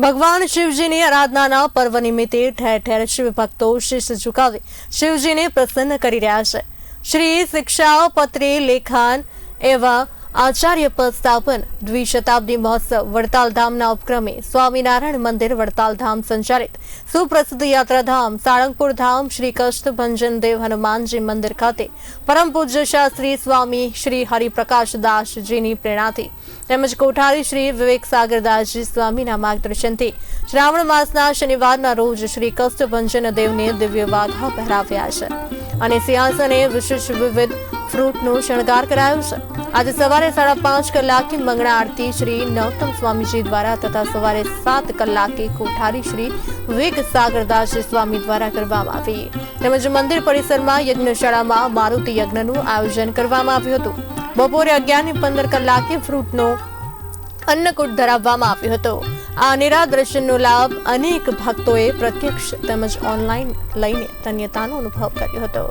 ભગવાન શિવજીની આરાધનાના પર્વ નિમિત્તે ઠેર ઠેર શિવ ભક્તો શીશ ઝુકાવી શિવજીને પ્રસન્ન કરી રહ્યા છે. શ્રી શિક્ષા પત્રી લેખાન એવા આચાર્ય પદ સ્થાપન દ્વિશતાબ્દી મહોત્સવ વડતાલ ઉપક્રમે સ્વામિનારાયણ મંદિર વડતાલ સંચાલિત. સુપ્રસિદ્ધ યાત્રાધામ સાળંગપુર ધામ શ્રી કષ્ટભંજન દેવ હનુમાનજી મંદિર ખાતે પરમ પૂજ્ય શાસ્ત્રી સ્વામી શ્રી હરિપ્રકાશ દાસજીની પ્રેરણાથી તેમજ કોઠારી શ્રી વિવેક સાગરદાસજી સ્વામીના માર્ગદર્શનથી શ્રાવણ માસના શનિવારના રોજ શ્રી કષ્ટભંજન દેવને દિવ્ય વાઘા પહેરાવ્યા છે. અને સિંહાસને વિશેષ વિવિધ ફ્રૂટનો શણગાર કરાયો છે. આજે સવારે સાડા પાંચ કલાકે મંગળા આરતી શ્રી નવતમ સ્વામીજી દ્વારા તથા સવારે સાત કલાકે કોઠારી શ્રી વિવેક સાગરદાસ સ્વામી દ્વારા કરવામાં આવી. તેમજ મંદિર પરિસરમાં યજ્ઞશાળામાં મારુતિ યજ્ઞનું આયોજન કરવામાં આવ્યું હતું. બપોરે અગિયાર ને પંદર કલાકે ફ્રૂટનો અન્નકૂટ ધરાવવામાં આવ્યો હતો. આ અનેરા દર્શનનો લાભ અનેક ભક્તોએ પ્રત્યક્ષ તેમજ ઓનલાઈન લઈને ધન્યતાનો અનુભવ કર્યો હતો.